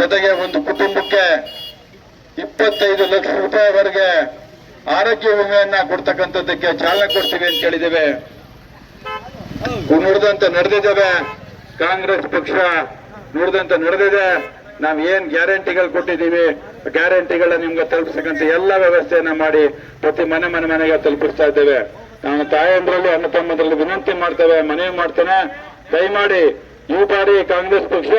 ಜೊತೆಗೆ ಒಂದು ಕುಟುಂಬಕ್ಕೆ ಇಪ್ಪತ್ತೈದು ಲಕ್ಷ ರೂಪಾಯಿವರೆಗೆ ಆರೋಗ್ಯ ವಿಮೆಯನ್ನ ಕೊಡ್ತಕ್ಕಂಥದ್ದಕ್ಕೆ ಚಾಲನೆ ಕೊಡ್ತೀವಿ ಅಂತ ಹೇಳಿದ್ದೇವೆ. ನುಡಿದಂತೆ ನಡೆದಿದ್ದೇವೆ. ಕಾಂಗ್ರೆಸ್ ಪಕ್ಷ ನುಡಿದಂತೆ ನಡೆದಿದೆ. ನಾವು ಏನ್ ಗ್ಯಾರಂಟಿಗಳು ಕೊಟ್ಟಿದ್ದೀವಿ, ಗ್ಯಾರಂಟಿಗಳನ್ನ ನಿಮ್ಗೆ ತಲುಪಿಸಕ್ಕಂತ ಎಲ್ಲ ವ್ಯವಸ್ಥೆಯನ್ನ ಮಾಡಿ ಪ್ರತಿ ಮನೆ ಮನೆ ಮನೆಗೆ ತಲುಪಿಸ್ತಾ ಇದ್ದೇವೆ. ನಾನು ತಾಯಂದ್ರಲ್ಲಿ, ಅಣ್ಣ ತಮ್ಮದ್ರಲ್ಲಿ ವಿನಂತಿ ಮಾಡ್ತೇವೆ, ಮನವಿ ಮಾಡ್ತೇನೆ. ದಯಮಾಡಿ ಈ ಬಾರಿ ಕಾಂಗ್ರೆಸ್ ಪಕ್ಷ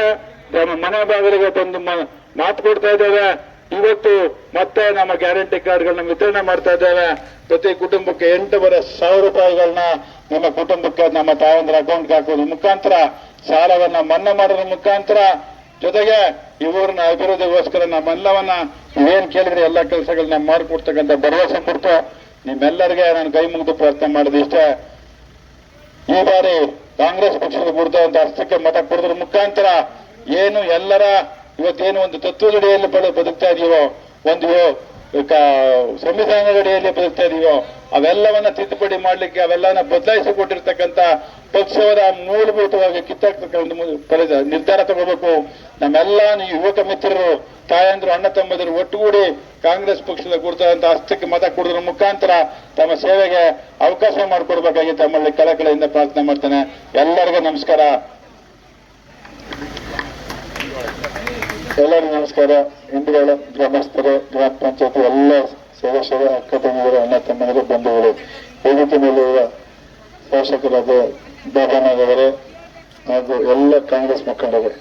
ತಮ್ಮ ಮನೆ ಬಾಗಿಲಿಗೆ ಬಂದು ಮಾತು ಕೊಡ್ತಾ ಇದ್ದೇವೆ. ಇವತ್ತು ಮತ್ತೆ ನಮ್ಮ ಗ್ಯಾರಂಟಿ ಕಾರ್ಡ್ಗಳನ್ನ ವಿತರಣೆ ಮಾಡ್ತಾ ಇದ್ದೇವೆ. ಪ್ರತಿ ಕುಟುಂಬಕ್ಕೆ ಎಂಟೂವರೆ ಸಾವಿರ ರೂಪಾಯಿಗಳನ್ನ ನಮ್ಮ ಕುಟುಂಬಕ್ಕೆ ನಮ್ಮ ತಾಯಂದ್ರ ಅಕೌಂಟ್ಗೆ ಹಾಕೋದ್ರ ಮುಖಾಂತರ, ಸಾಲವನ್ನ ಮನ್ನಾ ಮಾಡೋದ್ರ ಮುಖಾಂತರ. ಜೊತೆಗೆ ಇವರನ್ನ ಅಭಿವೃದ್ಧಿಗೋಸ್ಕರ ನಮ್ಮೆಲ್ಲವನ್ನ ನೀವೇನ್ ಕೇಳಿದ್ರೆ ಎಲ್ಲ ಕೆಲಸಗಳನ್ನ ಮಾಡಿಕೊಡ್ತಕ್ಕಂಥ ಭರವಸೆ ಕೊಡ್ತು. ನಿಮ್ಮೆಲ್ಲರಿಗೆ ನಾನು ಕೈ ಮುಗಿದು ಪ್ರಯತ್ನ ಮಾಡಿದ ಇಷ್ಟೇ. ಈ ಬಾರಿ ಕಾಂಗ್ರೆಸ್ ಪಕ್ಷದ ವಿರುದ್ಧ ಅರ್ಥಕ್ಕೆ ಮತ ಕೊಡೋದ್ರ ಮುಖಾಂತರ ಏನು ಎಲ್ಲರ ಇವತ್ತೇನು ಒಂದು ತತ್ವದಡಿಯಲ್ಲಿ ಬದುಕ್ತಾ ಇದೆಯೋ ಒಂದು ಸಂವಿಧಾನದಡಿಯಲ್ಲಿ ಬದುಕ್ತಾ ಇದೆಯೋ ಅವೆಲ್ಲವನ್ನ ತಿದ್ದುಪಡಿ ಮಾಡ್ಲಿಕ್ಕೆ ಅವೆಲ್ಲವನ್ನ ಬದಲಾಯಿಸಿ ಕೊಟ್ಟಿರ್ತಕ್ಕಂಥ ಪಕ್ಷವರ ಮೂಲಭೂತವಾಗಿ ಕಿತ್ತಾಕ್ತಕ್ಕ ಒಂದು ಮು- ನಿರ್ಧಾರ ತಗೋಬೇಕು. ನಮ್ಮೆಲ್ಲ ಯುವಕ ಮಿತ್ರರು, ತಾಯಂದ್ರು, ಅಣ್ಣ ತಮ್ಮದರು ಒಟ್ಟುಗೂಡಿ ಕಾಂಗ್ರೆಸ್ ಪಕ್ಷದ ಕುರಿತಾದಂತ ಹಸ್ತಕ್ಕೆ ಮತ ಕೊಡೋದ್ರ ಮುಖಾಂತರ ತಮ್ಮ ಸೇವೆಗೆ ಅವಕಾಶ ಮಾಡಿಕೊಡ್ಬೇಕಾಗಿ ತಮ್ಮಲ್ಲಿ ಕಳಕಳಿಯಿಂದ ಪ್ರಾರ್ಥನೆ ಮಾಡ್ತೇನೆ. ಎಲ್ಲರಿಗೂ ನಮಸ್ಕಾರ. ಎಲ್ಲರಿಗೂ ನಮಸ್ಕಾರ. ಹಿಂದುಗಳ ಗ್ರಾಮಸ್ಥರು, ಗ್ರಾಮ ಪಂಚಾಯತ್ ಎಲ್ಲ ಸದಸ್ಯರು ಅಕ್ಕ ತಂಗಿದರು ಅಣ್ಣ ತಮ್ಮಂದರು, ಬಂಧುಗಳು. ವೇದಿಕೆ ಮೇಲಿರುವ ಶಾಸಕರಾದ ಬಾಬಾನಾಗವರು ಹಾಗೂ ಎಲ್ಲ ಕಾಂಗ್ರೆಸ್ ಮುಖಂಡರು.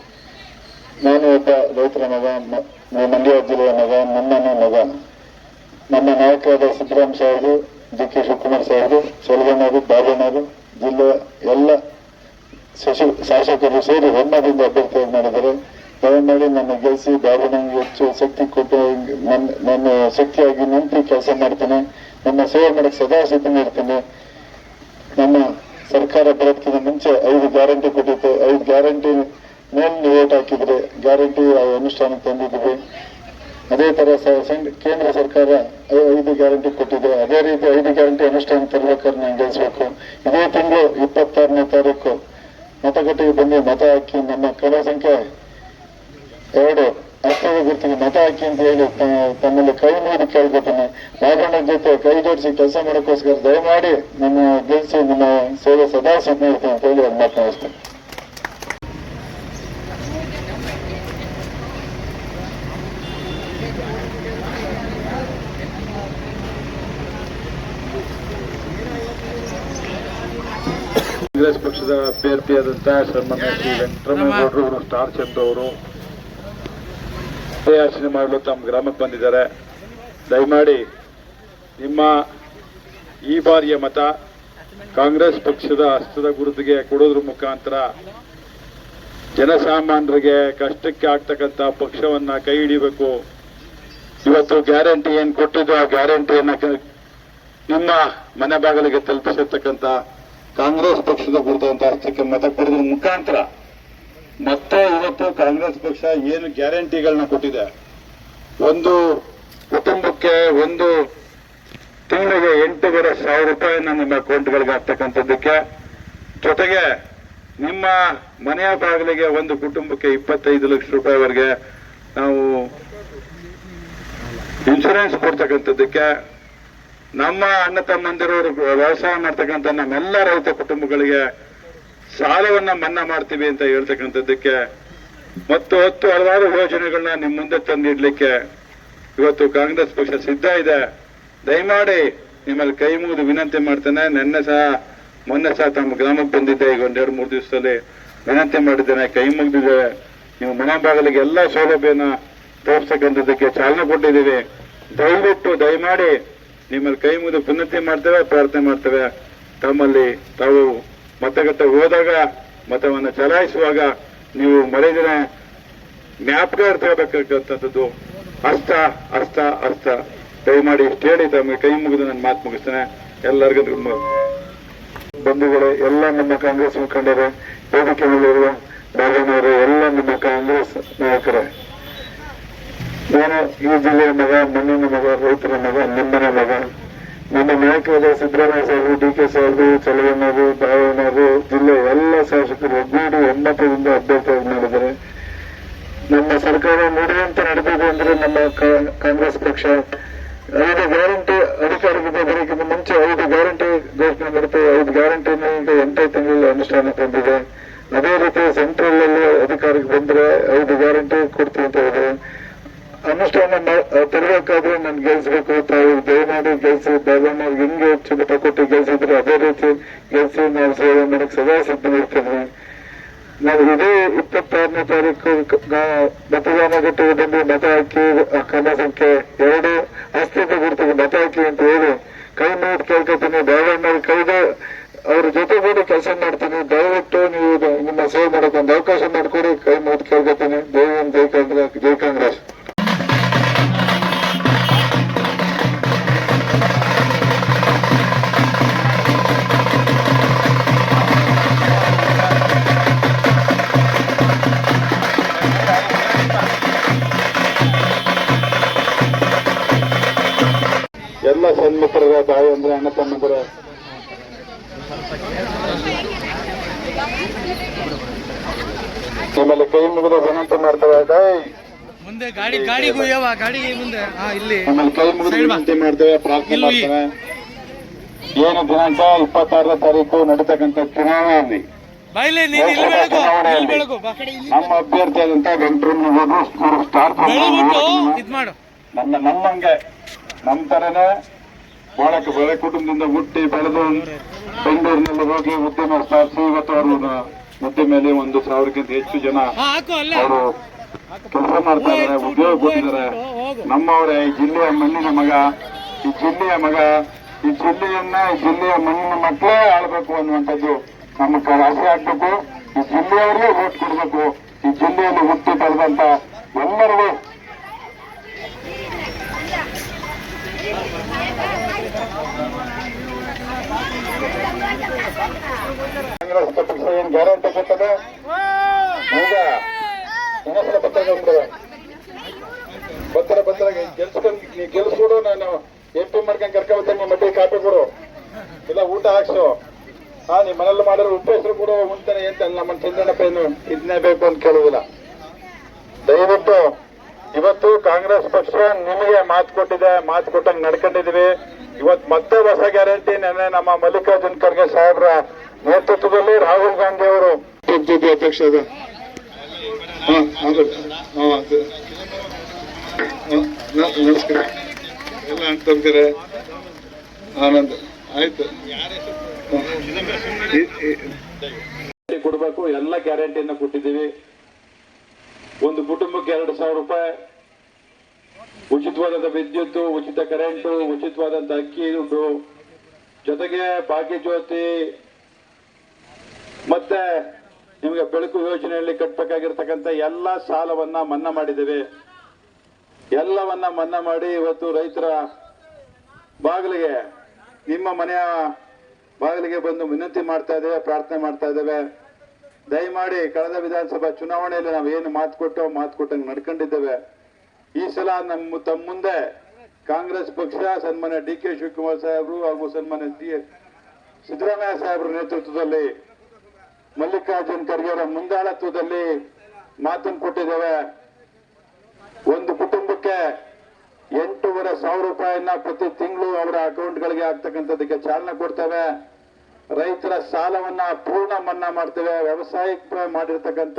ನಾನು ಒಬ್ಬ ರೈತರ ಮಗ ಮಂಡ್ಯ ಜಿಲ್ಲೆಯ ಮಗ ನಮ್ಮನ ಮಗ. ನಮ್ಮ ನಾಯಕರಾದ ಸಿದ್ದರಾಮ ಸಾಹೇಬರು ಡಿ ಕೆ ಶಿವಕುಮಾರ್ ಸಾಹೇಬರು, ಸೊಲಗಣ್ಣವರು ಬಾಬಣ್ಣವರು ಜಿಲ್ಲೆಯ ಎಲ್ಲ ಶಾಸಕರು ಸೇರಿ ಹೆಮ್ಮದಿಂದ ಅಭ್ಯರ್ಥಿ ಮಾಡಿದ್ದಾರೆ. ದಯಮಾಡಿ ನನ್ನ ಗೆಲ್ಲಿಸಿ ಬಾಬಣ್ಣನಿಗೆ ಹೆಚ್ಚು ಶಕ್ತಿ ಕೊಟ್ಟು ನನ್ನ ನನ್ನ ಶಕ್ತಿಯಾಗಿ ನಿಂತು ಕೆಲಸ ಮಾಡ್ತೇನೆ. ನನ್ನ ಸೇವೆ ಮಾಡಕ್ಕೆ ಸದಾ ಸಿದ್ಧನಿರ್ತೀನಿ ನಮ್ಮ ಸರ್ಕಾರ ಬರೋದಕ್ಕಿಂತ ಮುಂಚೆ ಐದು ಗ್ಯಾರಂಟಿ ಕೊಟ್ಟಿತ್ತು. ಐದು ಗ್ಯಾರಂಟಿ ಮೇಲೆ ಓಟ್ ಹಾಕಿದ್ರೆ ಗ್ಯಾರಂಟಿ ಅನುಷ್ಠಾನಕ್ಕೆ ತಂದಿದ್ವಿ ಅದೇ ತರ ಕೇಂದ್ರ ಸರ್ಕಾರ ಐದು ಗ್ಯಾರಂಟಿ ಕೊಟ್ಟಿದೆ. ಅದೇ ರೀತಿ ಐದು ಗ್ಯಾರಂಟಿ ಅನುಷ್ಠಾನ ತರಬೇಕಾದ್ರೆ ನಾನು ಗೆಲ್ಲಿಸ್ಬೇಕು ಇದೇ ತಿಂಗಳು ಇಪ್ಪತ್ತಾರನೇ ತಾರೀಕು ಮತಗಟ್ಟೆಗೆ ಬಂದು ಮತ ಹಾಕಿ ನಮ್ಮ ಕಲಾ ಸಂಖ್ಯೆ ಎರಡು ಅರ್ಥದ ಗುರುತಿಗೆ ಮತ ಹಾಕಿ ಅಂತ ಹೇಳಿ. ತಮ್ಮಲ್ಲಿ ಕೈ ನೀಡಿ ಕೇಳ್ಕೊತಾನೆ ಬಾಬಣ್ಣ ಜೊತೆ ಕೈ ಜೋಡಿಸಿ ಕೆಲಸ ಮಾಡೋಕ್ಕೋಸ್ಕರ ದಯಮಾಡಿ ನಿಮ್ಮ ಗೆಲ್ಸಿ ನಿಮ್ಮ ಸೇವೆ ಸದಾ ಇರ್ತೀನಿ ಅಂತ ಹೇಳಿ ಒಂದು ಕಾಂಗ್ರೆಸ್ ಪಕ್ಷದ ಅಭ್ಯರ್ಥಿಯಾದಂತಹ ಶ್ರೀ ವೆಂಕಟರಮಣಗೌಡರು, ಅವರು ಸ್ಟಾರ್ ಚಂದ್ರ ಅವರು ಯಾಚನೆ ಮಾಡಲು ತಮ್ಮ ಗ್ರಾಮಕ್ಕೆ ಬಂದಿದ್ದಾರೆ. ದಯಮಾಡಿ ನಿಮ್ಮ ಈ ಬಾರಿಯ ಮತ ಕಾಂಗ್ರೆಸ್ ಪಕ್ಷದ ಹಸ್ತದ ಗುರುತಿಗೆ ಕೊಡೋದ್ರ ಮುಖಾಂತರ ಜನಸಾಮಾನ್ಯರಿಗೆ ಕಷ್ಟಕ್ಕೆ ಆಗ್ತಕ್ಕಂಥ ಪಕ್ಷವನ್ನ ಕೈ ಹಿಡಿಬೇಕು. ಇವತ್ತು ಗ್ಯಾರಂಟಿ ಏನ್ ಕೊಟ್ಟಿದ್ದು ಆ ಗ್ಯಾರಂಟಿಯನ್ನ ನಿಮ್ಮ ಮನೆ ಬಾಗಿಲಿಗೆ ತಲುಪಿಸಿರ್ತಕ್ಕಂಥ ಕಾಂಗ್ರೆಸ್ ಪಕ್ಷದ ಕುರಿತಂತ ಅರ್ಥಕ್ಕೆ ಮತ ಕೊಡೋದ್ರ ಮುಖಾಂತರ ಮತ್ತೆ ಇವತ್ತು ಕಾಂಗ್ರೆಸ್ ಪಕ್ಷ ಏನು ಗ್ಯಾರಂಟಿಗಳನ್ನ ಕೊಟ್ಟಿದೆ? ಒಂದು ಕುಟುಂಬಕ್ಕೆ ಒಂದು ತಿಂಗಳಿಗೆ ಎಂಟೂವರೆ ಸಾವಿರ ರೂಪಾಯಿ ನಿಮ್ಮ ಅಕೌಂಟ್ಗಳಿಗೆ ಆಗ್ತಕ್ಕಂಥದ್ದಕ್ಕೆ, ಜೊತೆಗೆ ನಿಮ್ಮ ಮನೆಯ ಬಾಗಿಲಿಗೆ ಒಂದು ಕುಟುಂಬಕ್ಕೆ ಇಪ್ಪತ್ತೈದು ಲಕ್ಷ ರೂಪಾಯಿವರೆಗೆ ನಾವು ಇನ್ಶೂರೆನ್ಸ್ ಕೊಡ್ತಕ್ಕಂಥದ್ದಕ್ಕೆ, ನಮ್ಮ ಅಣ್ಣ ತಮ್ಮಂದಿರೋರು ವ್ಯವಸಾಯ ಮಾಡ್ತಕ್ಕಂಥ ನಮ್ಮೆಲ್ಲ ರೈತ ಕುಟುಂಬಗಳಿಗೆ ಸಾಲವನ್ನ ಮನ್ನಾ ಮಾಡ್ತೀವಿ ಅಂತ ಹೇಳ್ತಕ್ಕಂಥದ್ದಕ್ಕೆ ಮತ್ತು ಹತ್ತು ಹಲವಾರು ಯೋಜನೆಗಳನ್ನ ನಿಮ್ಮ ಮುಂದೆ ತಂದಿಡ್ಲಿಕ್ಕೆ ಇವತ್ತು ಕಾಂಗ್ರೆಸ್ ಪಕ್ಷ ಸಿದ್ಧ ಇದೆ. ದಯಮಾಡಿ ನಿಮ್ಮಲ್ಲಿ ಕೈ ಮುಗಿದು ವಿನಂತಿ ಮಾಡ್ತೇನೆ. ನಿನ್ನೆ ಸಹ, ಮೊನ್ನೆ ಸಹ ತಮ್ಮ ಗ್ರಾಮಕ್ಕೆ ಬಂದಿದ್ದೆ. ಈಗ ಒಂದೆರಡು ಮೂರು ದಿವಸದಲ್ಲಿ ವಿನಂತಿ ಮಾಡಿದ್ದೇನೆ. ಕೈ ಮುಗಿದಿದೆ. ನೀವು ಮನೆ ಬಾಗಿಲಿಗೆ ಎಲ್ಲ ಸೌಲಭ್ಯನ ತೋರಿಸ್ತಕ್ಕಂಥದ್ದಕ್ಕೆ ಚಾಲನೆ ಕೊಟ್ಟಿದ್ದೀವಿ. ದಯವಿಟ್ಟು, ದಯಮಾಡಿ ನಿಮ್ಮಲ್ಲಿ ಕೈ ಮುಗಿದು ವಿನಂತಿ ಮಾಡ್ತೇವೆ, ಪ್ರಾರ್ಥನೆ ಮಾಡ್ತೇವೆ. ತಮ್ಮಲ್ಲಿ ತಾವು ಮತಗಟ್ಟೆ ಹೋದಾಗ ಮತವನ್ನು ಚಲಾಯಿಸುವಾಗ ನೀವು ಮರೆದಿನ ಜ್ಞಾಪಕ ಇರ್ತಕ್ಕಂಥದ್ದು ಅಷ್ಟ ಅಷ್ಟ ಅಷ್ಟ. ದಯಮಾಡಿ ಇಷ್ಟು ಹೇಳಿ ತಮಗೆ ಕೈ ಮುಗಿದು ನನ್ನ ಮಾತು ಮುಗಿಸ್ತೇನೆ. ಎಲ್ಲರಿಗೂ ಬಂಧುಗಳು, ಎಲ್ಲ ನಮ್ಮ ಕಾಂಗ್ರೆಸ್ ಮುಖಂಡರೇ ವೇದಿಕೆ ಮೇಲಿರುವ ಬಾಬಣ್ಣವರು ಎಲ್ಲ ನಮ್ಮ ಕಾಂಗ್ರೆಸ್ ನಾಯಕರೇ. ನಾನು ಈ ಜಿಲ್ಲೆಯ ಮಗ, ಮಣ್ಣಿನ ಮಗ, ರೈತರ ಮಗ, ನಿಮ್ಮನೆ ಮಗ. ನಮ್ಮ ನಾಯಕರಾದ ಸಿದ್ದರಾಮಯ್ಯ ಸಾಹೇಬರು ಡಿ ಕೆ ಸಾಹೇಬರು ಚಲವಣ್ಣವರು ಬಾವಣ್ಣವರು ಜಿಲ್ಲೆ ಎಲ್ಲ ಶಾಸಕರು ಒಗ್ಗೂಡಿ ಒಮ್ಮತದಿಂದ ಅಭ್ಯರ್ಥಿ ಮಾಡಿದ್ದಾರೆ ನಮ್ಮ ಸರ್ಕಾರ ನುಡಿದಂತೆ ನಡೆದಿದೆ ಅಂದ್ರೆ ನಮ್ಮ ಕಾಂಗ್ರೆಸ್ ಪಕ್ಷ. ಐದು ಗ್ಯಾರಂಟಿ ಅಧಿಕಾರಕ್ಕೆ ಬರೋಕ್ಕಿಂತ ಮುಂಚೆ ಐದು ಗ್ಯಾರಂಟಿ ಘೋಷಣೆ ಮಾಡುತ್ತೆ ಐದು ಗ್ಯಾರಂಟಿನ ಈಗ ಎಂಟೇ ತಿಂಗಳಲ್ಲಿ ಅನುಷ್ಠಾನ ಬಂದಿದೆ ಅದೇ ರೀತಿ ಸೆಂಟ್ರಲ್ ಅಲ್ಲಿ ಅಧಿಕಾರಕ್ಕೆ ಬಂದ್ರೆ ಐದು ಗ್ಯಾರಂಟಿ ಕೊಡ್ತೀವಿ ಅಂತ ಇದೆ ಅನುಷ್ಠಾನ ತರಬೇಕಾದ್ರೆ ನನ್ ಗೆಲ್ಸ್ಬೇಕು ತಾವು ದಯಮಾಡಿ ಗೆಲ್ಸಿ ಬಾಬಣ್ಣ ಹೆಂಗೆ ಚುಮಟ ಕೊಟ್ಟು ಗೆಲ್ಸಿದ್ರು ಅದೇ ರೀತಿ ಗೆಲ್ಸಿ, ನಾವು ಸೇವೆ ಮಾಡಕ್ ಸದಾ ಸಿದ್ಧವಿರ್ತೇವೆ ನಾವು ಇದೇ ಇಪ್ಪತ್ತಾರನೇ ತಾರೀಕು ಮತದಾನ ಗಟ್ಟಿಗೆ ಬಂದು ಮತ ಹಾಕಿ ಕ್ರಮ ಸಂಖ್ಯೆ ಎರಡು ಅಸ್ತಿತ್ವ ಗುರುತಿಗೆ ಮತ ಹಾಕಿ ಅಂತ ಹೇಳಿ ಕೈ ಮುಗಿದು ಕೇಳ್ಕೊತೀನಿ ಬಾಬಣ್ಣ ಕೈದ ಅವ್ರ ಜೊತೆಗೂಡಿ ಕೆಲಸ ಮಾಡ್ತೀನಿ, ದಯವಿಟ್ಟು ನೀವು ನಿಮ್ಮ ಸೇವೆ ಮಾಡಕ್ಕೆ ಒಂದು ಅವಕಾಶ ಮಾಡಿಕೊಡಿ, ಕೈ ಮುಗಿದು ಕೇಳ್ಕೊತೀನಿ. ದೇವನ್ ಜೈ ಕಾಂಗ್ರೆಸ್ ಜೈ ಕಾಂಗ್ರೆಸ್. ತಾಯಿ ಅಂದ್ರೆ ಅಣ್ಣ ತಮ್ಮಂದ್ರೆ ನಿಮ್ಮಲ್ಲಿ ಕೈ ಮುಗಿದ ವಿನಂತಿ ಮಾಡ್ತೇವೆ ದಯ್ ಮುಂದೆ ಗಾಡಿ ಗಾಡಿ ಗುಯ್ಯವ ಗಾಡಿ ಮುಂದೆ. ಹಾ ಇಲ್ಲಿ. ನಿಮ್ಮಲ್ಲಿ ಕೈ ಮುಗಿದ. ವಿನಂತಿ ಮಾಡ್ತೇವೆ ಪ್ರಾರ್ಥನೆ ಮಾಡ್ತೇವೆ ಏನು ದಿನಾಂಕ? ಇಪ್ಪತ್ತಾರನೇ ತಾರೀಕು ನಡೀತಕ್ಕಂತ ಚುನಾವಣೆಯಲ್ಲಿ. ನಮ್ಮ ನಮ್ಮ ಅಭ್ಯರ್ಥಿಯಾದಂತ ವೆಂಕಟರಮಣ ಸ್ಟಾರ್ ನನ್ನ ನಮ್ಮಂಗೆ ನಮ್ಮ ತರನೇ ಬಹಳ ಬಳೆ ಕುಟುಂಬದಿಂದ ಹುಟ್ಟಿ ಬೆಳೆದು ಬೆಂಗಳೂರಿನಲ್ಲಿ ಹೋಗಿ ಉದ್ಯಮ ಸ್ಥಾಪಿಸಿ ಇವತ್ತು ಅವರು ಮೇಲೆ ಒಂದು ಸಾವಿರಕ್ಕಿಂತ ಹೆಚ್ಚು ಜನ ಅವರು ಕೆಲಸ ಮಾಡ್ತಾ ಇದ್ದಾರೆ ಉದ್ಯೋಗ ಕೊಟ್ಟಿದ್ದಾರೆ. ನಮ್ಮವರೇ ಈ ಜಿಲ್ಲೆಯ ಮಣ್ಣಿನ ಮಗ ಈ ಜಿಲ್ಲೆಯ ಮಗ ಈ ಜಿಲ್ಲೆಯನ್ನ ಈ ಜಿಲ್ಲೆಯ ಮಣ್ಣಿನ ಮಕ್ಕಳೇ ಆಳ್ಬೇಕು ಅನ್ನುವಂಥದ್ದು ನಮ್ಮ ಆಸೆ ಆಗ್ಬೇಕು. ಈ ಜಿಲ್ಲೆಯವರಿಗೆ ಓಟ್ ಕೊಡ್ಬೇಕು. ಈ ಜಿಲ್ಲೆಯಲ್ಲಿ ಹುಟ್ಟಿ ಬೆಳೆದಂತ ಎಲ್ಲರಿಗೂ ಕಾಂಗ್ರೆಸ್ ಪಕ್ಷ ಏನ್ ಗ್ಯಾರಂಟಿ ಕೊಟ್ಟದೆ ಈಗ ಇನ್ನೊಂದ್ಸಲ ಪತ್ರ ಪತ್ರ ಪತ್ರ ಗೆಲ್ಸ್ಕೊಂಡ್ ನೀ ಗೆಲ್ಸ್ಕೊಡು ನಾನು ಎಂ ಪಿ ಮಾಡ್ಕೊಂಡ್ ಕರ್ಕೊಂಡ್ಬರ್ತೀನಿ ನಿಮ್ಮ ಮಟ್ಟಿಗೆ ಕಾಪಿ ಕೊಡು. ಇಲ್ಲ, ಊಟ ಹಾಕ್ಸು. ಹಾ ನಿಮ್ಮ ಮನೇಲಿ ಮಾಡಿರೋ ಉಪ್ಪು ಹೆಸರು ಕೊಡು ಮುಂತಾನೆ ಅಂತ ನಮ್ಮ ಚಂದ್ರನಪ್ಪ ಏನು ಇದನ್ನೇ ಬೇಕು ಅಂತ ಕೇಳುವುದಿಲ್ಲ ದಯವಿಟ್ಟು, ಇವತ್ತು ಕಾಂಗ್ರೆಸ್ ಪಕ್ಷ ನಿಮಗೆ ಮಾತು ಕೊಟ್ಟಿದೆ, ಮಾತು ಕೊಟ್ಟಂಗೆ ನಡ್ಕೊಂಡಿದೀವಿ. ಇವತ್ತು ಮತ್ತೆ ಹೊಸ ಗ್ಯಾರಂಟಿ ನೆನ್ನೆ ನಮ್ಮ ಮಲ್ಲಿಕಾರ್ಜುನ್ ಖರ್ಗೆ ಸಾಹೇಬ್ರ ನೇತೃತ್ವದಲ್ಲಿ ರಾಹುಲ್ ಗಾಂಧಿ ಅವರು. ಅಧ್ಯಕ್ಷ ನಮಸ್ಕಾರ. ಎಲ್ಲ ಅಂತಂದ್ರೆ ಆನಂದ. ಆಯ್ತು. ಕೊಡ್ಬೇಕು. ಎಲ್ಲ ಗ್ಯಾರಂಟಿಯನ್ನು ಕೊಟ್ಟಿದ್ದೀವಿ. ಒಂದು ಕುಟುಂಬಕ್ಕೆ ಎರಡು ಸಾವಿರ ರೂಪಾಯಿ. ಉಚಿತವಾದಂತ ವಿದ್ಯುತ್, ಉಚಿತ ಕರೆಂಟು ಉಚಿತವಾದಂತ ಅಕ್ಕಿ, ದುಡ್ಡು. ಜೊತೆಗೆ ಭಾಗ್ಯಜ್ಯೋತಿ ಮತ್ತೆ ನಿಮಗೆ ಬೆಳಕು ಯೋಜನೆಯಲ್ಲಿ ಕಟ್ಟಬೇಕಾಗಿರ್ತಕ್ಕಂಥ ಎಲ್ಲ ಸಾಲವನ್ನ ಮನ್ನಾ ಮಾಡಿದ್ದೇವೆ. ಎಲ್ಲವನ್ನ ಮನ್ನಾ ಮಾಡಿ ಇವತ್ತು ರೈತರ ಬಾಗಿಲಿಗೆ, ನಿಮ್ಮ ಮನೆಯ ಬಾಗಿಲಿಗೆ ಬಂದು ವಿನಂತಿ ಮಾಡ್ತಾ ಇದ್ದೇವೆ, ಪ್ರಾರ್ಥನೆ ಮಾಡ್ತಾ ಇದ್ದೇವೆ. ದಯಮಾಡಿ ಕಳೆದ ವಿಧಾನಸಭಾ ಚುನಾವಣೆಯಲ್ಲಿ ನಾವು ಏನು ಮಾತು ಕೊಟ್ಟೋ ಮಾತು ಕೊಟ್ಟಂಗೆ ನಡ್ಕೊಂಡಿದ್ದೇವೆ. ಈ ಸಲ ನಮ್ಮ ತಮ್ಮ ಮುಂದೆ ಕಾಂಗ್ರೆಸ್ ಪಕ್ಷ ಸನ್ಮಾನ್ಯ ಡಿ ಕೆ ಶಿವಕುಮಾರ್ ಸಾಹೇಬರು ಹಾಗೂ ಸನ್ಮಾನ್ಯ ಡಿ ಸಿದ್ದರಾಮಯ್ಯ ಸಾಹೇಬರ ನೇತೃತ್ವದಲ್ಲಿ ಮಲ್ಲಿಕಾರ್ಜುನ್ ಖರ್ಗೆ ಅವರ ಮುಂದಾಳತ್ವದಲ್ಲಿ ಮಾತನ್ನು ಕೊಟ್ಟಿದ್ದೇವೆ. ಒಂದು ಕುಟುಂಬಕ್ಕೆ ಎಂಟೂವರೆ ಸಾವಿರ ರೂಪಾಯಿನ ಪ್ರತಿ ತಿಂಗಳು ಅವರ ಅಕೌಂಟ್ಗಳಿಗೆ ಆಗ್ತಕ್ಕಂಥದ್ದಕ್ಕೆ ಚಾಲನೆ ಕೊಡ್ತೇವೆ. ರೈತರ ಸಾಲವನ್ನ ಪೂರ್ಣ ಮನ್ನಾ ಮಾಡ್ತೇವೆ. ವ್ಯವಸಾಯಕ್ಕೆ ಮಾಡಿರ್ತಕ್ಕಂಥ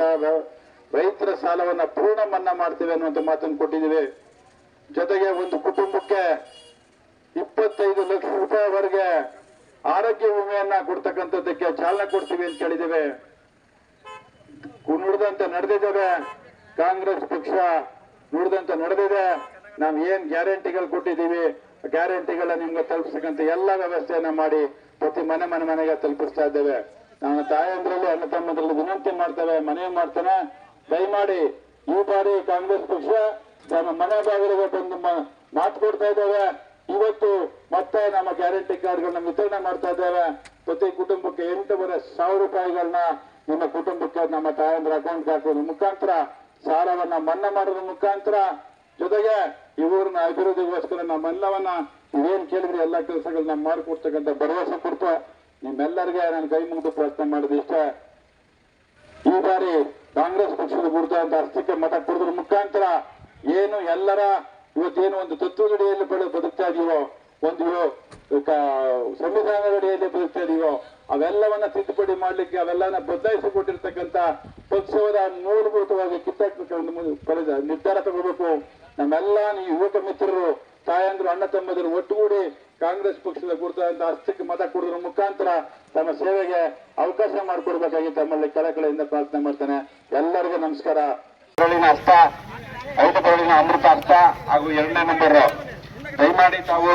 ರೈತರ ಸಾಲವನ್ನ ಪೂರ್ಣ ಮನ್ನಾ ಮಾಡ್ತೇವೆ ಅನ್ನುವಂಥ ಮಾತನ್ನು ಕೊಟ್ಟಿದ್ದೀವಿ. ಜೊತೆಗೆ ಒಂದು ಕುಟುಂಬಕ್ಕೆ ಇಪ್ಪತ್ತೈದು ಲಕ್ಷ ರೂಪಾಯಿವರೆಗೆ ಆರೋಗ್ಯ ವಿಮೆಯನ್ನ ಕೊಡ್ತಕ್ಕಂಥದ್ದಕ್ಕೆ ಚಾಲನೆ ಕೊಡ್ತೀವಿ ಅಂತ ಹೇಳಿದ್ದೇವೆ. ನುಡಿದಂತೆ ನಡೆದಿದ್ದೇವೆ. ಕಾಂಗ್ರೆಸ್ ಪಕ್ಷ ನುಡಿದಂತೆ ನಡೆದಿದೆ. ನಾವು ಏನ್ ಗ್ಯಾರಂಟಿಗಳು ಕೊಟ್ಟಿದ್ದೀವಿ ಗ್ಯಾರಂಟಿಗಳ ನಿಮ್ಗೆ ತಲುಪಿಸಕ್ಕಂತ ಎಲ್ಲ ವ್ಯವಸ್ಥೆಯನ್ನ ಮಾಡಿ ಪ್ರತಿ ಮನೆ ಮನೆ ಮನೆಗೆ ತಲುಪಿಸ್ತಾ ಇದ್ದೇವೆ. ನಾನು ತಾಯಂದ್ರಲ್ಲಿ, ಅಣ್ಣ ತಮ್ಮದ್ರಲ್ಲಿ ವಿನಂತಿ ಮಾಡ್ತೇವೆ, ಮನವಿ ಮಾಡ್ತೇನೆ. ದಯಮಾಡಿ ಈ ಬಾರಿ ಕಾಂಗ್ರೆಸ್ ಪಕ್ಷ ನಮ್ಮ ಮನೆ ಬಾಗಿಲಿಗೆ ಬಂದು ಮಾತು ಕೊಡ್ತಾ ಇದ್ದೇವೆ ಇವತ್ತು ಮತ್ತೆ ನಮ್ಮ ಗ್ಯಾರಂಟಿ ಕಾರ್ಡ್ಗಳನ್ನ ವಿತರಣೆ ಮಾಡ್ತಾ ಇದ್ದೇವೆ ಪ್ರತಿ ಕುಟುಂಬಕ್ಕೆ ಎಂಟೂವರೆ ಸಾವಿರ ರೂಪಾಯಿಗಳನ್ನ ನಿಮ್ಮ ಕುಟುಂಬಕ್ಕೆ ನಮ್ಮ ತಾಯಂದ್ರ ಅಕೌಂಟ್ ಹಾಕೋದ್ರ ಮುಖಾಂತರ, ಸಾಲವನ್ನ ಮನ್ನಾ ಮಾಡೋದ್ರ ಮುಖಾಂತರ. ಜೊತೆಗೆ ಊರಿನ ಅಭಿವೃದ್ಧಿಗೋಸ್ಕರ ನಮ್ಮೆಲ್ಲವನ್ನ ನೀವೇನ್ ಕೇಳಿದ್ರೆ ಎಲ್ಲ ಕೆಲಸಗಳನ್ನ ಮಾಡಿಕೊಡ್ತಕ್ಕಂಥ ಭರವಸೆ ಕೊಡ್ತಾ, ನಿಮ್ಮೆಲ್ಲರಿಗೆ ನಾನು ಕೈ ಮುಗಿದು ಪ್ರಾರ್ಥನೆ ಮಾಡಿದ ಇಷ್ಟ. ಈ ಬಾರಿ ಕಾಂಗ್ರೆಸ್ ಪಕ್ಷದ ವಿರುದ್ಧ ಅರ್ಥಕ್ಕೆ ಮತ ಕೊಡೋದ್ರ ಮುಖಾಂತರ ಏನು ಎಲ್ಲರ ಇವತ್ತೇನು ಒಂದು ತತ್ವದಡಿಯಲ್ಲಿ ಬದುಕ್ತಾ ಇದೀವೋ ಒಂದು ಸಂವಿಧಾನದಡಿಯಲ್ಲಿ ಬದುಕ್ತಾ ಇದೀವೋ ಅವೆಲ್ಲವನ್ನ ತಿದ್ದುಪಡಿ ಮಾಡ್ಲಿಕ್ಕೆ ಅವೆಲ್ಲನ ಬದಲಾಯಿಸಿಕೊಟ್ಟಿರ್ತಕ್ಕಂಥ ಪಕ್ಷವರ ಮೂಲಭೂತವಾಗಿ ಕಿತ್ತಾಕ್ಲಿಕ್ಕೆ ಒಂದು ನಿರ್ಧಾರ ತಗೋಬೇಕು. ನಮ್ಮೆಲ್ಲ ಈ ಯುವಕ ಮಿತ್ರರು, ತಾಯಂದ್ರು, ಅಣ್ಣ ತಮ್ಮದರು ಒಟ್ಟುಗೂಡಿ ಕಾಂಗ್ರೆಸ್ ಪಕ್ಷದ ಕುರಿತಾದಂತಹ ಹಸ್ತಕ್ಕೆ ಮತ ಕೊಡೋದ್ರ ಮುಖಾಂತರ ತಮ್ಮ ಸೇವೆಗೆ ಅವಕಾಶ ಮಾಡಿಕೊಡ್ಬೇಕಾಗಿ ತಮ್ಮಲ್ಲಿ ಕಳಕಳಿಯಿಂದ ಪ್ರಾರ್ಥನೆ ಮಾಡ್ತೇನೆ. ಎಲ್ಲರಿಗೂ ನಮಸ್ಕಾರ. ಬೆರಳಿನ ಹಸ್ತ ಐದು ಬರಳಿನ ಅಮೃತ ಹಸ್ತ ಹಾಗೂ ಎರಡನೇ ನಂಬರ್. ದಯಮಾಡಿ ತಾವು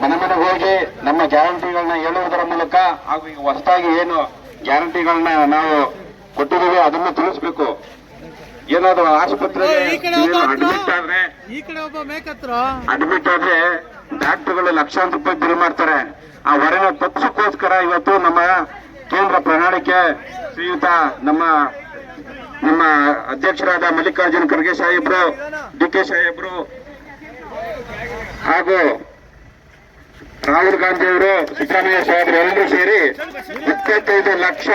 ಮನೆ ಮನೆಗೆ ಹೋಗಿ ನಮ್ಮ ಗ್ಯಾರಂಟಿಗಳನ್ನ ಹೇಳುವುದರ ಮೂಲಕ ಹಾಗೂ ಈಗ ಹೊಸದಾಗಿ ಏನು ಗ್ಯಾರಂಟಿಗಳನ್ನ ನಾವು ಕೊಟ್ಟಿದ್ದೀವಿ ಅದನ್ನು ತಿಳಿಸ್ಬೇಕು. ಏನಾದ್ರು ಆಸ್ಪತ್ರೆ ಈ ಕಡೆ ಅಡ್ಮಿಟ್ ಆದ್ರೆ ಈ ಕಡೆ ಒಬ್ಬ ಮೇಕತ್ರ. ಅಡ್ಮಿಟ್ ಆದ್ರೆ ಡಾಕ್ಟರ್ಗಳು ಲಕ್ಷಾಂತರ ರೂಪಾಯಿ ಬಿಲ್ ಮಾಡ್ತಾರೆ. ಆ ಹೊರೆನ ತಪ್ಪಿಸೋಕ್ಕೋಸ್ಕರ ಇವತ್ತು ನಮ್ಮ ಕೇಂದ್ರ ಪ್ರಣಾಳಿಕೆ ಶ್ರೀಯುತ ನಮ್ಮ ನಮ್ಮ ಅಧ್ಯಕ್ಷರಾದ ಮಲ್ಲಿಕಾರ್ಜುನ್ ಖರ್ಗೆ ಸಾಹೇಬ್ರು ಡಿ ಕೆ ಸಾಹೇಬ್ರು ಹಾಗೂ ರಾಹುಲ್ ಗಾಂಧಿ ಅವರು, ಸಿದ್ದರಾಮಯ್ಯ ಸಾಹೇಬ್ರು ಎಲ್ಲರೂ ಸೇರಿ ಇಪ್ಪತ್ತೈದು ಲಕ್ಷ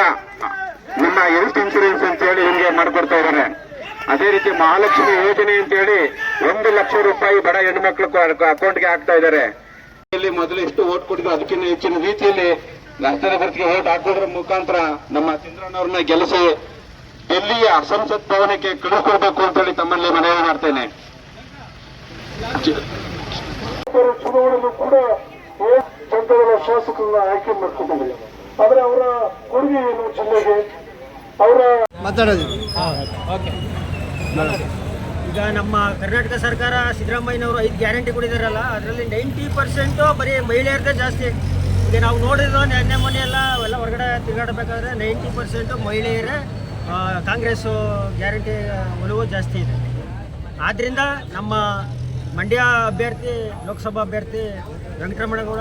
ನಮ್ಮ ಹೆಲ್ತ್ ಇನ್ಸೂರೆನ್ಸ್ ಅಂತ ಹೇಳಿ ಹಿಂಗೆ ಮಾಡ್ಕೊಡ್ತಾ ಇದ್ದಾರೆ. ಅದೇ ರೀತಿ ಮಹಾಲಕ್ಷ್ಮಿ ಯೋಜನೆ ಅಂತ ಹೇಳಿ ಒಂದು ಲಕ್ಷ ರೂಪಾಯಿ ಬಡ ಹೆಣ್ಮಕ್ಳು ಅಕೌಂಟ್ಗೆ ಹಾಕ್ತಾ ಇದ್ದಾರೆ. ಇಲ್ಲಿ ಮೊದಲು ಎಷ್ಟು ಓಟ್ ಕೊಟ್ಟಿದ್ರು ಅದಕ್ಕಿಂತ ಹೆಚ್ಚಿನ ರೀತಿಯಲ್ಲಿ ರಾಷ್ಟ್ರದ ವೋಟ್ ಓಟ್ ಹಾಕೋದ್ರ ಮುಖಾಂತರ ನಮ್ಮ ಚಂದ್ರಣ್ಣವ್ರನ್ನ ಗೆಲ್ಲಿಸಿ ಡೆಲ್ಲಿಯ ಸಂಸತ್ ಭವನಕ್ಕೆ ಕಳಿಸ್ಕೊಡ್ಬೇಕು ಅಂತ ಹೇಳಿ ತಮ್ಮಲ್ಲಿ ಮನವಿ ಮಾಡ್ತೇನೆ. ಚುನಾವಣೆಯಲ್ಲೂ ಕೂಡ ಶಾಸಕರನ್ನ ಆಯ್ಕೆ ಮಾಡ್ಕೊಂಡಿದ್ದೀವಿ ಆದ್ರೆ ಅವರ ಕೊಡುಗೆ ಏನು ಜಿಲ್ಲೆಗೆ? ಅವರ ಮಾತಾಡೋದು. ಈಗ ನಮ್ಮ ಕರ್ನಾಟಕ ಸರ್ಕಾರ ಸಿದ್ದರಾಮಯ್ಯನವರು ಐದು ಗ್ಯಾರಂಟಿ ಕೊಡಿದಾರಲ್ಲ ಅದರಲ್ಲಿ ನೈಂಟಿ ಪರ್ಸೆಂಟು ಬರೀ ಮಹಿಳೆಯರದೇ ಜಾಸ್ತಿ. ಈಗ ನಾವು ನೋಡಿದ್ರು ನೆನ್ನೆ ಮೊನ್ನೆ ಎಲ್ಲ ಎಲ್ಲ ಹೊರಗಡೆ ತಿರುಗಾಡಬೇಕಾದ್ರೆ ನೈಂಟಿ ಪರ್ಸೆಂಟು ಮಹಿಳೆಯರೇ ಕಾಂಗ್ರೆಸ್ ಗ್ಯಾರಂಟಿ ಒಲವು ಜಾಸ್ತಿ ಇದೆ. ಆದ್ದರಿಂದ ನಮ್ಮ ಮಂಡ್ಯ ಅಭ್ಯರ್ಥಿ, ಲೋಕಸಭಾ ಅಭ್ಯರ್ಥಿ ವೆಂಕಟರಮಣಗೌಡ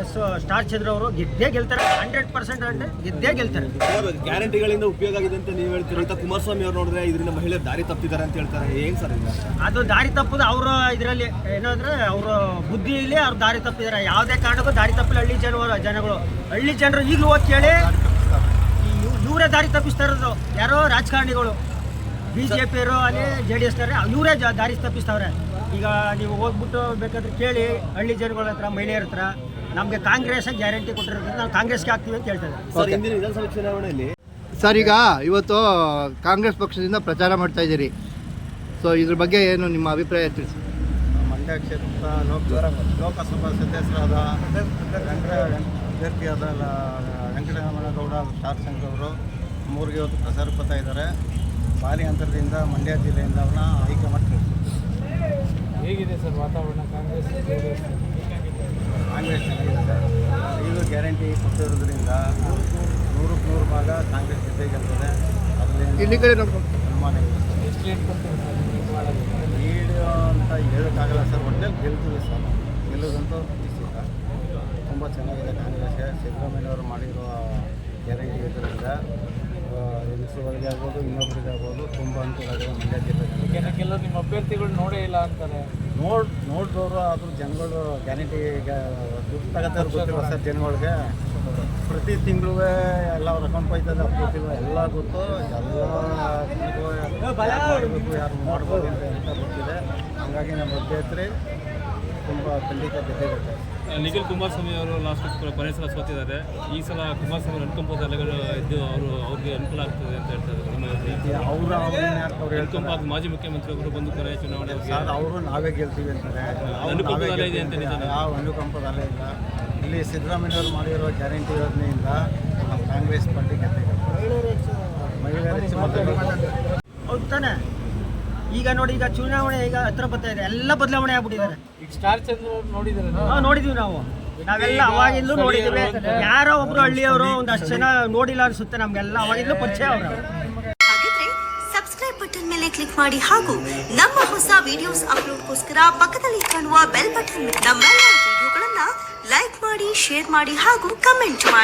ಎಸ್ ಸ್ಟಾರ್ ಚಂದ್ರ ಅವರು ಗೆದ್ದೇ ಗೆಲ್ತಾರೆ. ಹಂಡ್ರೆಡ್ ಪರ್ಸೆಂಟ್ ಅಂದ್ರೆ ಗೆದ್ದೇ ಗೆಲ್ತಾರೆ. ಗ್ಯಾರಂಟಿಗಳಿಂದ ಉಪಯೋಗ ಆಗಿದೆ ಅಂತ ನೀವು ಹೇಳ್ತೀರಂತ ಅಂತ ಕುಮಾರಸ್ವಾಮಿ ಅವ್ರು ನೋಡಿದ್ರೆ ಇದರಿಂದ ಮಹಿಳೆ ದಾರಿ ತಪ್ಪಿದ್ದಾರೆ ಅಂತ ಹೇಳ್ತಾರೆ. ಏನ್ ಸರ್ ಅದು ದಾರಿ ತಪ್ಪದು ಅವರ ಇದರಲ್ಲಿ. ಏನಂದ್ರೆ ಅವರ ಬುದ್ಧಿಯಲ್ಲಿ ಅವ್ರು ದಾರಿ ತಪ್ಪಿದ್ದಾರೆ. ಯಾವುದೇ ಕಾರಣಕ್ಕೂ ದಾರಿ ತಪ್ಪಿಲ್ಲ ಹಳ್ಳಿ ಜನರು ಜನಗಳು. ಹಳ್ಳಿ ಜನರು ಈಗಲೂ ಹೋಗಿ ಕೇಳಿ ಇವ್- ಇವರೇ ದಾರಿ ತಪ್ಪಿಸ್ತಾ ಇರೋದು. ಯಾರೋ ರಾಜಕಾರಣಿಗಳು. ಬಿ ಜೆ ಪಿಯರು ಅಲ್ಲಿ ಜೆ ಡಿ ಎಸ್ ಇವರೇ ದಾರಿ ತಪ್ಪಿಸ್ತವ್ರೆ. ಈಗ ನೀವು ಹೋಗ್ಬಿಟ್ಟು ಬೇಕಾದ್ರೆ ಕೇಳಿ ಹಳ್ಳಿ ಜನಗಳ ಹತ್ರ ಮಹಿಳೆಯರ ಹತ್ರ. ನಮಗೆ ಕಾಂಗ್ರೆಸ್ ಗ್ಯಾರಂಟಿ ಕೊಟ್ಟಿರೋದ್ರಿಂದ ನಾವು ಕಾಂಗ್ರೆಸ್ಗೆ ಹಾಕ್ತೀವಿ ಅಂತ ಹೇಳ್ತಾರೆ. ಸರ್ ಹಿಂದಿನ ವಿಧಾನಸಭೆ ಚುನಾವಣೆಯಲ್ಲಿ? ಸರ್ ಈಗ ಇವತ್ತು ಕಾಂಗ್ರೆಸ್ ಪಕ್ಷದಿಂದ ಪ್ರಚಾರ ಮಾಡ್ತಾ ಇದ್ದೀರಿ. ಸೊ ಇದ್ರ ಬಗ್ಗೆ ಏನು ನಿಮ್ಮ ಅಭಿಪ್ರಾಯ ತಿಳಿಸಿ. ಮಂಡ್ಯ ಕ್ಷೇತ್ರ ಲೋಕ ಲೋಕಸಭಾ ಸದಸ್ಯರಾದ ಅಭ್ಯರ್ಥಿಯಾದ ವೆಂಕಟರಮಣಗೌಡ ಸ್ಟಾರ್ ಸಂಘ್ ಅವರು ಮೂರಿಗೆ ಇವತ್ತು ಪ್ರಸಾರ ಪಡ್ತಾ ಇದ್ದಾರೆ. ಭಾರಿ ಅಂತರದಿಂದ ಮಂಡ್ಯ ಜಿಲ್ಲೆಯಿಂದ ಅವ್ರನ್ನ ಆಯ್ಕೆ ಮಾಡಿ ಹೇಗಿದೆ ಸರ್ ವಾತಾವರಣ? ಕಾಂಗ್ರೆಸ್ ಕಾಂಗ್ರೆಸ್ ಚೆನ್ನಾಗಿದೆ ಇದು ಗ್ಯಾರಂಟಿ ಕೊಟ್ಟಿರೋದ್ರಿಂದ ನೂರಕ್ಕೆ ನೂರು ಭಾಗ ಕಾಂಗ್ರೆಸ್ ಜೊತೆ ಗೆಲ್ತದೆ. ಇಲ್ಲಿ ಅದರಲ್ಲಿ ಅನುಮಾನ ಇಲ್ಲ. ಎಷ್ಟು ಲೇಟ್ ಕೊಡ್ತೀವಿ ಸರ್ ಲೀಡ್ ಅಂತ ಹೇಳೋಕ್ಕಾಗಲ್ಲ ಸರ್ ಒಟ್ಟಲ್ಲಿ ಗೆಲ್ತೀವಿ ಸರ್. ಗೆಲ್ಲೋದಂತೂ ನಿಶ್ಚಿತ ತುಂಬ ಚೆನ್ನಾಗಿದೆ ಕಾಂಗ್ರೆಸ್ಗೆ. ಸಿದ್ದರಾಮಯ್ಯವರು ಮಾಡಿರೋ ಗ್ಯಾರಂಟಿ ಇದರಿಂದ ಹೆಂಗಸರುಗಳಿಗೆ ಆಗ್ಬೋದು ಇನ್ನೊಬ್ಬರಿಗೆ ಆಗ್ಬೋದು ತುಂಬ ಅನುಕೂಲ ಆಗಿದೆ ಮಂಡ್ಯ ಜಿಲ್ಲೆ. ಕೆಲವರು ನಿಮ್ಮ ಅಭ್ಯರ್ಥಿಗಳು ನೋಡೇ ಇಲ್ಲ ಅಂತಾರೆ. ನೋಡ್ ನೋಡಿದವರು ಆದರೂ ಜನಗಳು ಗ್ಯಾರಂಟಿ ದುಡ್ಡು ತಗೋತಾರೆ ಗೊತ್ತಿಲ್ಲ ಸರ್ ಜನಗಳಿಗೆ? ಪ್ರತಿ ತಿಂಗಳು ಎಲ್ಲ ಅವ್ರ ಅಕೌಂಟ್ ಹೋಯ್ತದೆ ಅದು ಗೊತ್ತಿಲ್ಲ ಎಲ್ಲ ಗೊತ್ತು. ಎಲ್ಲ ಮಾಡಬೇಕು ಯಾರು ಮಾಡ್ಬೋದು ಅಂತ ಗೊತ್ತಿದೆ. ಹಾಗಾಗಿ ನಮ್ಮ ಅಭ್ಯರ್ಥಿ ತುಂಬ ಖಂಡಿತ ಗೆದ್ದಿರುತ್ತೆ ನಿಖಿಲ್ ಕುಮಾರಸ್ವಾಮಿ ಅವರು ಲಾಸ್ಟ್ ಕೊನೆ ಸಲ ಸೋತಿದ್ದಾರೆ. ಈ ಸಲ ಕುಮಾರಸ್ವಾಮಿ ಅನುಕಂಪದ ಅಲೆಗಳು ಇದ್ದು ಅವರು ಅವ್ರಿಗೆ ಅನುಕೂಲ ಆಗ್ತದೆ ಅಂತ ಹೇಳ್ತಾರೆ? ಅವರು ಅವ್ರು ಅನುಕಂಪ ಮಾಜಿ ಮುಖ್ಯಮಂತ್ರಿಗಳು ಬಂದು ಕೊನೆ ಚುನಾವಣೆ ಅವರು ನಾವೇ ಗೆಲ್ತೀವಿ ಅಂತಾರೆ. ನಾವು ಅನುಕಂಪದ ಅಲೆ ಇದೆ ಅಂತ? ಯಾವ ಅನುಕಂಪದ ಅಲೆ ಇಲ್ಲ ಇಲ್ಲಿ ಸಿದ್ದರಾಮಯ್ಯವ್ರು ಮಾಡಿರೋ ಗ್ಯಾರಂಟಿ ಯೋಜನೆಯಿಂದ ನಮ್ಮ ಕಾಂಗ್ರೆಸ್ ಪಾರ್ಟಿ ಗೆದ್ದಿದೆ ಮಹಿಳೆಯರ ಹೆಚ್ಚು ಮತ ಹೌದು ತಾನೆ ಈಗ ನೋಡಿ ಈಗ ಚುನಾವಣೆ ಈಗ ಹತ್ರ ಬರ್ತಾ ಇದೆ. ಎಲ್ಲ ಬದಲಾವಣೆ ಆಗ್ಬಿಟ್ಟಿದ್ದಾರೆ. ಈಗ ಸ್ಟಾರ್ ಚಂದ್ರ ಅವ್ರು ನೋಡಿದಾರೆ ಹಾ, ನೋಡಿದೀವಿ ನಾವು. ನಾವೆಲ್ಲ ಅವಾಗಿಂದಲೂ ನೋಡಿದ್ದೀವಿ. ಯಾರೋ ಒಬ್ರು ಹಳ್ಳಿಯವರು ಒಂದಷ್ಟು ಜನ ನೋಡಿಲ್ಲ ಅನ್ಸುತ್ತೆ ನಮ್ಗೆಲ್ಲ. ಅವಾಗಿಂದಲೂ ಪರಿಚಯ ಅವರು. ಹಾಗಿದ್ರೆ ಸಬ್ಸ್ಕ್ರೈಬ್ ಬಟನ್ ಮೇಲೆ ಕ್ಲಿಕ್ ಮಾಡಿ ಹಾಗೂ ನಮ್ಮ ಹೊಸ ವಿಡಿಯೋಸ್ ಅಪ್ಲೋಡ್ಗೋಸ್ಕರ ಪಕ್ಕದಲ್ಲಿ ಕಾಣುವ ಬೆಲ್ ಬಟನ್ ನಮ್ಮೆಲ್ಲ ವಿಡಿಯೋಗಳನ್ನ ಲೈಕ್ ಮಾಡಿ ಶೇರ್ ಮಾಡಿ ಹಾಗೂ ಕಮೆಂಟ್ ಮಾಡಿ.